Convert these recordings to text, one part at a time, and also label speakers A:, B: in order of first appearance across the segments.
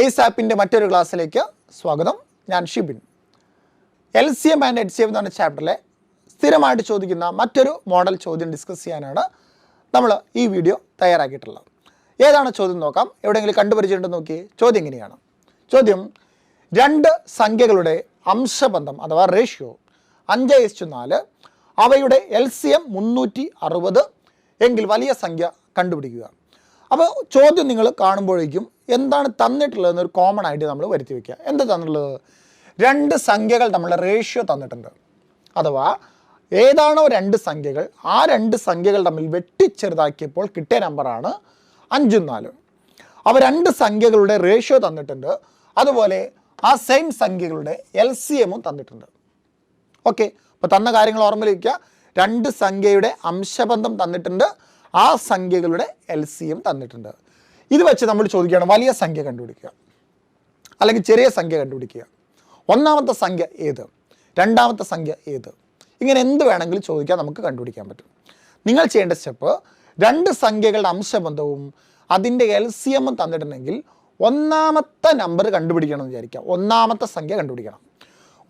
A: Ace ആപ്പിന്റെ മറ്റൊരു ക്ലാസ്സിലേക്ക് സ്വാഗതം. ഞാൻ Shibin. L C M and H C M എന്ന് ചാപ്റ്ററിലെ സ്ഥിരമായിട്ട് ചോദിക്കുന്ന മറ്റൊരു മോഡൽ ചോദ്യം ഡിസ്കസ് ചെയ്യാനാണ് നമ്മൾ ഈ വീഡിയോ തയ്യാറാക്കിയിട്ടുള്ളത്. ഏതാണ് ചോദ്യം നോക്കാം. എവിടെയെങ്കിലും കണ്ടുപരിചയമുണ്ടെന്ന് നോക്കി. ചോദ്യം ഇങ്ങനെയാണ്. ചോദ്യം രണ്ട് സംഖ്യകളുടെ അംശബന്ധം അഥവാ റേഷ്യോ അഞ്ച് ഇസ്റ്റു നാല് അവയുടെ എൽ സി എം മുന്നൂറ്റി അറുപത് എങ്കിൽ വലിയ സംഖ്യ കണ്ടുപിടിക്കുക. അപ്പോൾ ചോദ്യം നിങ്ങൾ കാണുമ്പോഴേക്കും എന്താണ് തന്നിട്ടുള്ളതെന്ന് ഒരു കോമൺ ആയിട്ട് നമ്മൾ വരുത്തി വയ്ക്കുക എന്താ തന്നിട്ടുള്ളത്? രണ്ട് സംഖ്യകൾ നമ്മൾ റേഷ്യോ തന്നിട്ടുണ്ട്. അഥവാ ഏതാണോ രണ്ട് സംഖ്യകൾ ആ രണ്ട് സംഖ്യകൾ തമ്മിൽ വെട്ടിച്ചെറുതാക്കിയപ്പോൾ കിട്ടിയ നമ്പറാണ് അഞ്ചും നാലും. അവ രണ്ട് സംഖ്യകളുടെ റേഷ്യോ തന്നിട്ടുണ്ട്. അതുപോലെ ആ സെയിം സംഖ്യകളുടെ എൽ സി എമ്മും തന്നിട്ടുണ്ട്. ഓക്കെ അപ്പോൾ തന്ന കാര്യങ്ങൾ ഓർമ്മയിലിരിക്കുക രണ്ട് സംഖ്യയുടെ അംശബന്ധം തന്നിട്ടുണ്ട്. ആ സംഖ്യകളുടെ എൽ സി എം തന്നിട്ടുണ്ട്. ഇത് വെച്ച് നമ്മൾ ചോദിക്കുകയാണ് വലിയ സംഖ്യ കണ്ടുപിടിക്കുക. അല്ലെങ്കിൽ ചെറിയ സംഖ്യ കണ്ടുപിടിക്കുക. ഒന്നാമത്തെ സംഖ്യ ഏത്? രണ്ടാമത്തെ സംഖ്യ ഏത്? ഇങ്ങനെ എന്ത് വേണമെങ്കിലും ചോദിക്കാൻ നമുക്ക് കണ്ടുപിടിക്കാൻ പറ്റും. നിങ്ങൾ ചെയ്യേണ്ട സ്റ്റെപ്പ് രണ്ട് സംഖ്യകളുടെ അംശബന്ധവും അതിന്റെ എൽ സി എമ്മും തന്നിട്ടുണ്ടെങ്കിൽ ഒന്നാമത്തെ നമ്പർ കണ്ടുപിടിക്കണം എന്ന് വിചാരിക്കുക. ഒന്നാമത്തെ സംഖ്യ കണ്ടുപിടിക്കണം.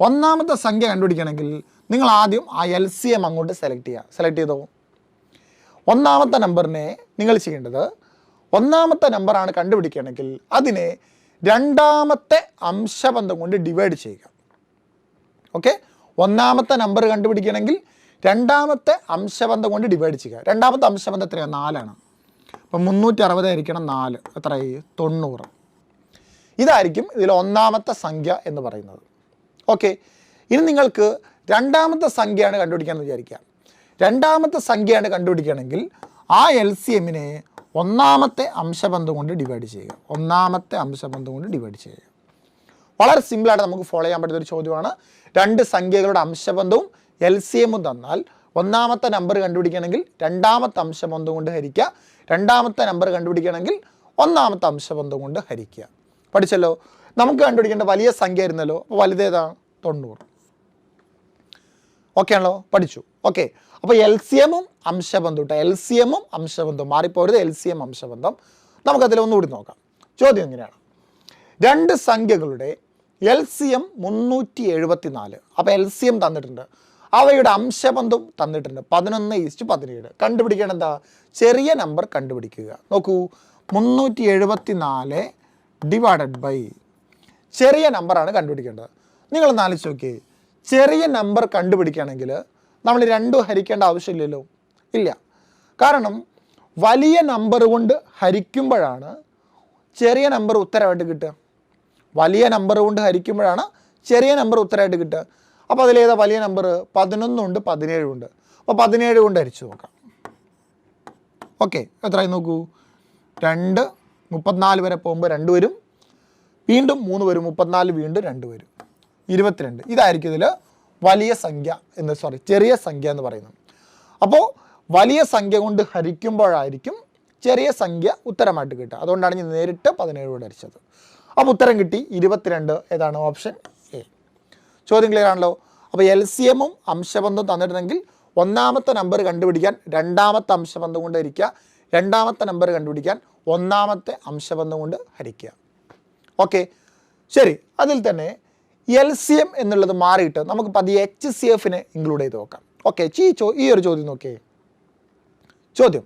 A: ഒന്നാമത്തെ സംഖ്യ കണ്ടുപിടിക്കണമെങ്കിൽ നിങ്ങൾ ആദ്യം ആ എൽ സി എം അങ്ങോട്ട് സെലക്ട് ചെയ്യുക. സെലക്ട് ചെയ്തോ? ഒന്നാമത്തെ നമ്പറിനെ നിങ്ങൾ ചെയ്യേണ്ടത് ഒന്നാമത്തെ നമ്പറാണ് കണ്ടുപിടിക്കുകയാണെങ്കിൽ അതിനെ രണ്ടാമത്തെ അംശബന്ധം കൊണ്ട് ഡിവൈഡ് ചെയ്യുക. ഓക്കെ ഒന്നാമത്തെ നമ്പർ കണ്ടുപിടിക്കണമെങ്കിൽ രണ്ടാമത്തെ അംശബന്ധം കൊണ്ട് ഡിവൈഡ് ചെയ്യുക. രണ്ടാമത്തെ അംശബന്ധം എത്രയാണ് നാലാണ്. അപ്പം മുന്നൂറ്റി അറുപതായിരിക്കണം നാല്. എത്രയായി? തൊണ്ണൂറ്. ഇതായിരിക്കും ഇതിൽ ഒന്നാമത്തെ സംഖ്യ എന്ന് പറയുന്നത്. ഓക്കെ ഇനി നിങ്ങൾക്ക് രണ്ടാമത്തെ സംഖ്യയാണ് കണ്ടുപിടിക്കാമെന്ന് വിചാരിക്കുക. രണ്ടാമത്തെ സംഖ്യയാണ് കണ്ടുപിടിക്കുകയാണെങ്കിൽ ആ എൽ സി എമ്മിനെ ഒന്നാമത്തെ അംശബന്ധം കൊണ്ട് ഡിവൈഡ് ചെയ്യുക. ഒന്നാമത്തെ അംശബന്ധം കൊണ്ട് ഡിവൈഡ് ചെയ്യുക. വളരെ സിമ്പിളായിട്ട് നമുക്ക് ഫോളോ ചെയ്യാൻ പറ്റുന്ന ഒരു ചോദ്യമാണ്. രണ്ട് സംഖ്യകളുടെ അംശബന്ധവും എൽ സി എമ്മും തന്നാൽ ഒന്നാമത്തെ നമ്പർ കണ്ടുപിടിക്കണമെങ്കിൽ രണ്ടാമത്തെ അംശബന്ധം കൊണ്ട് ഹരിക്കുക. രണ്ടാമത്തെ നമ്പർ കണ്ടുപിടിക്കണമെങ്കിൽ ഒന്നാമത്തെ അംശബന്ധം കൊണ്ട് ഹരിക്കുക. പഠിച്ചല്ലോ? നമുക്ക് കണ്ടുപിടിക്കേണ്ട വലിയ സംഖ്യ ആയിരുന്നല്ലോ. അപ്പോൾ വലുതേതാണ് തൊണ്ണൂറ്. ഓക്കെ ആണല്ലോ? പഠിച്ചു. ഓക്കെ അപ്പോൾ എൽ സി എമ്മും അംശബന്ധം കേട്ടോ എൽ സി എമ്മും അംശബന്ധം മാറിപ്പോരുത് എൽ സി എം അംശബന്ധം. നമുക്കതിൽ ഒന്നുകൂടി നോക്കാം. ചോദ്യം എങ്ങനെയാണ് രണ്ട് സംഖ്യകളുടെ എൽ സി എം മുന്നൂറ്റി എഴുപത്തി നാല് അപ്പോൾ എൽ സി എം തന്നിട്ടുണ്ട്. അവയുടെ അംശബന്ധം തന്നിട്ടുണ്ട്. പതിനൊന്ന് ഈസ്റ്റ് പതിനേഴ്. കണ്ടുപിടിക്കണം എന്താ? ചെറിയ നമ്പർ കണ്ടുപിടിക്കുക. നോക്കൂ. മുന്നൂറ്റി എഴുപത്തി നാല് ഡിവൈഡഡ് ബൈ ചെറിയ നമ്പറാണ് കണ്ടുപിടിക്കേണ്ടത്. നിങ്ങൾ നാലിച്ച് നോക്കിയേ. ചെറിയ നമ്പർ കണ്ടുപിടിക്കുകയാണെങ്കിൽ നമ്മൾ രണ്ടും ഹരിക്കേണ്ട ആവശ്യമില്ലല്ലോ. ഇല്ല. കാരണം വലിയ നമ്പർ കൊണ്ട് ഹരിക്കുമ്പോഴാണ് ചെറിയ നമ്പർ ഉത്തരമായിട്ട് കിട്ടുക. വലിയ നമ്പർ കൊണ്ട് ഹരിക്കുമ്പോഴാണ് ചെറിയ നമ്പർ ഉത്തരമായിട്ട് കിട്ടുക. അപ്പോൾ അതിലേതാ വലിയ നമ്പർ പതിനൊന്നുണ്ട് പതിനേഴുണ്ട് അപ്പോൾ പതിനേഴ് കൊണ്ട് ഹരിച്ചു നോക്കാം. ഓക്കെ എത്രയായി നോക്കൂ? രണ്ട് മുപ്പത്തിനാല് വരെ പോകുമ്പോൾ രണ്ട് വരും. വീണ്ടും മൂന്ന് വരും മുപ്പത്തിനാല് വീണ്ടും രണ്ട് വരും. ഇരുപത്തിരണ്ട്. ഇതായിരിക്കും ഇതിൽ വലിയ സംഖ്യ എന്ന് സോറി ചെറിയ സംഖ്യ എന്ന് പറയുന്നത്. അപ്പോൾ വലിയ സംഖ്യ കൊണ്ട് ഹരിക്കുമ്പോഴായിരിക്കും ചെറിയ സംഖ്യ ഉത്തരമായിട്ട് കിട്ടുക. അതുകൊണ്ടാണ് ഞാൻ നേരിട്ട് പതിനേഴ് കൊണ്ട് ഹരിച്ചത്. അപ്പോൾ ഉത്തരം കിട്ടി ഇരുപത്തിരണ്ട്. ഏതാണ് ഓപ്ഷൻ? എ. ചോദ്യം ക്ലിയർ ആണല്ലോ? അപ്പോൾ എൽ സി എമ്മും അംശബന്ധവും തന്നിരുന്നെങ്കിൽ ഒന്നാമത്തെ നമ്പർ കണ്ടുപിടിക്കാൻ രണ്ടാമത്തെ അംശബന്ധം കൊണ്ട് ഹരിക്കുക. രണ്ടാമത്തെ നമ്പർ കണ്ടുപിടിക്കാൻ ഒന്നാമത്തെ അംശബന്ധം കൊണ്ട് ഹരിക്കുക. ഓക്കെ. ശരി. അതിൽ തന്നെ എൽ സി എം എന്നുള്ളത് മാറിയിട്ട് നമുക്ക് പതിയെ എച്ച് സി എഫിനെ ഇൻക്ലൂഡ് ചെയ്ത് നോക്കാം. ഓക്കെ ഈ ചോ ഈ ഒരു ചോദ്യം നോക്കിയേ. ചോദ്യം.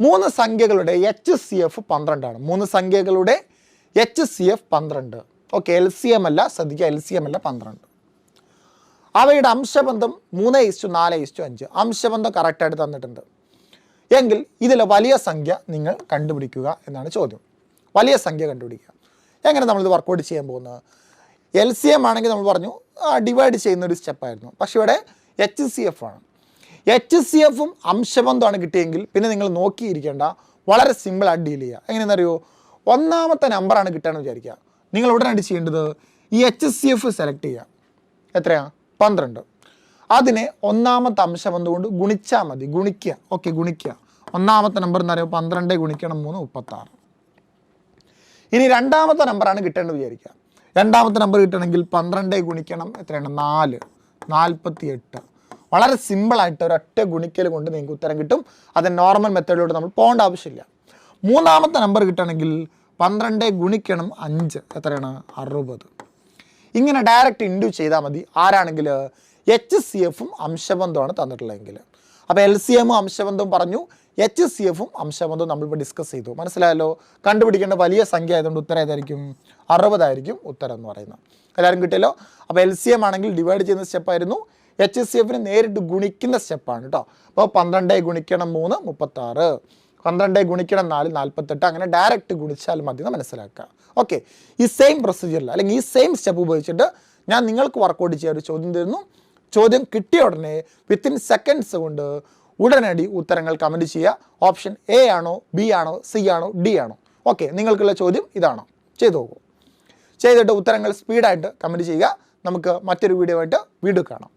A: മൂന്ന് സംഖ്യകളുടെ എച്ച് സി എഫ് പന്ത്രണ്ടാണ്. മൂന്ന് സംഖ്യകളുടെ എച്ച് സി എഫ് പന്ത്രണ്ട്. ഓക്കെ എൽ സി എം അല്ല ശ്രദ്ധിക്കുക എൽ സി എം അല്ല പന്ത്രണ്ട്. അവയുടെ അംശബന്ധം മൂന്ന് ഇസ്റ്റു നാല് ഇസ്റ്റു അഞ്ച്. അംശബന്ധം കറക്റ്റായിട്ട് തന്നിട്ടുണ്ട്. എങ്കിൽ ഇതിലെ വലിയ സംഖ്യ നിങ്ങൾ കണ്ടുപിടിക്കുക എന്നാണ് ചോദ്യം. വലിയ സംഖ്യ കണ്ടുപിടിക്കുക. എങ്ങനെ നമ്മളിത് വർക്കൗട്ട് ചെയ്യാൻ പോകുന്നത്? എൽ സി എം ആണെങ്കിൽ നമ്മൾ പറഞ്ഞു ഡിവൈഡ് ചെയ്യുന്ന ഒരു സ്റ്റെപ്പായിരുന്നു പക്ഷേ ഇവിടെ എച്ച് സി എഫ് ആണ്. എച്ച് സി എഫും അംശബന്ധമാണ് കിട്ടിയെങ്കിൽ പിന്നെ നിങ്ങൾ നോക്കിയിരിക്കേണ്ട വളരെ സിമ്പിളായിട്ട് ഡീൽ ചെയ്യുക. എങ്ങനെയെന്നറിയോ? ഒന്നാമത്തെ നമ്പറാണ് കിട്ടുകയെന്ന് വിചാരിക്കുക. നിങ്ങൾ ഉടനടി ചെയ്യേണ്ടത് ഈ എച്ച് സി എഫ് സെലക്ട് ചെയ്യുക. എത്രയാണ് പന്ത്രണ്ട്. അതിനെ ഒന്നാമത്തെ അംശബന്ധം കൊണ്ട് ഗുണിച്ചാൽ മതി. ഗുണിക്കുക. ഓക്കെ ഗുണിക്കുക. ഒന്നാമത്തെ നമ്പർ എന്ന് പറയുമ്പോൾ പന്ത്രണ്ട് ഗുണിക്കണം മൂന്ന് മുപ്പത്താറ്. ഇനി രണ്ടാമത്തെ നമ്പറാണ് കിട്ടേണ്ടത് വിചാരിക്കുക. രണ്ടാമത്തെ നമ്പർ കിട്ടണമെങ്കിൽ പന്ത്രണ്ട് ഗുണിക്കണം എത്രയാണ്? നാല്. നാൽപ്പത്തി എട്ട് വളരെ സിമ്പിളായിട്ട് ഒരൊറ്റ ഗുണിക്കൽ കൊണ്ട് നിങ്ങൾക്ക് ഉത്തരം കിട്ടും. അത് നോർമൽ മെത്തേഡിലൂടെ നമ്മൾ പോകേണ്ട ആവശ്യമില്ല. മൂന്നാമത്തെ നമ്പർ കിട്ടണമെങ്കിൽ പന്ത്രണ്ട് ഗുണിക്കണം അഞ്ച്. എത്രയാണ്? അറുപത്. ഇങ്ങനെ ഡയറക്റ്റ് ഇൻഡ്യൂ ചെയ്താൽ മതി. ആരാണെങ്കിൽ എച്ച് സി എഫും അംശബന്ധമാണ് തന്നിട്ടുള്ളതെങ്കിൽ. അപ്പോൾ എൽ സി എമ്മും അംശബന്ധവും പറഞ്ഞു. എച്ച് സി എഫും അംശബന്ധവും നമ്മളിപ്പോൾ ഡിസ്കസ് ചെയ്തു. മനസ്സിലായല്ലോ? കണ്ടുപിടിക്കേണ്ട വലിയ സംഖ്യ ആയതുകൊണ്ട് ഉത്തരം ഏതായിരിക്കും? അറുപതായിരിക്കും ഉത്തരം എന്ന് പറയുന്നത്. എല്ലാവരും കിട്ടിയല്ലോ? അപ്പോൾ എൽ സി എം ആണെങ്കിൽ ഡിവൈഡ് ചെയ്യുന്ന സ്റ്റെപ്പായിരുന്നു എച്ച് സി എഫിന് നേരിട്ട് ഗുണിക്കുന്ന സ്റ്റെപ്പാണ് കേട്ടോ അപ്പോൾ പന്ത്രണ്ട് ഗുണിക്കണം മൂന്ന് മുപ്പത്താറ്. പന്ത്രണ്ട് ഗുണിക്കണം നാല് നാൽപ്പത്തെട്ട് അങ്ങനെ ഡയറക്റ്റ് ഗുണിച്ചാൽ മതി എന്ന് മനസ്സിലാക്കുക. ഓക്കെ ഈ സെയിം പ്രൊസീജിയറിൽ അല്ലെങ്കിൽ ഈ സെയിം സ്റ്റെപ്പ് ഉപയോഗിച്ചിട്ട് ഞാൻ നിങ്ങൾക്ക് വർക്കൗട്ട് ചെയ്യാൻ ഒരു ചോദ്യം തരുന്നു. ചോദ്യം കിട്ടിയ ഉടനെ വിത്തിൻ സെക്കൻഡ്സ് കൊണ്ട് ഉടനടി ഉത്തരങ്ങൾ കമന്റ് ചെയ്യുക. ഓപ്ഷൻ എ ആണോ ബി ആണോ സി ആണോ ഡി ആണോ? ഓക്കെ നിങ്ങൾക്കുള്ള ചോദ്യം ഇതാണോ. ചെയ്തു നോക്കൂ. ചെയ്തിട്ട് ഉത്തരങ്ങൾ സ്പീഡായിട്ട് കമന്റ് ചെയ്യുക. നമുക്ക് മറ്റൊരു വീഡിയോ ആയിട്ട് വീണ്ടും കാണാം.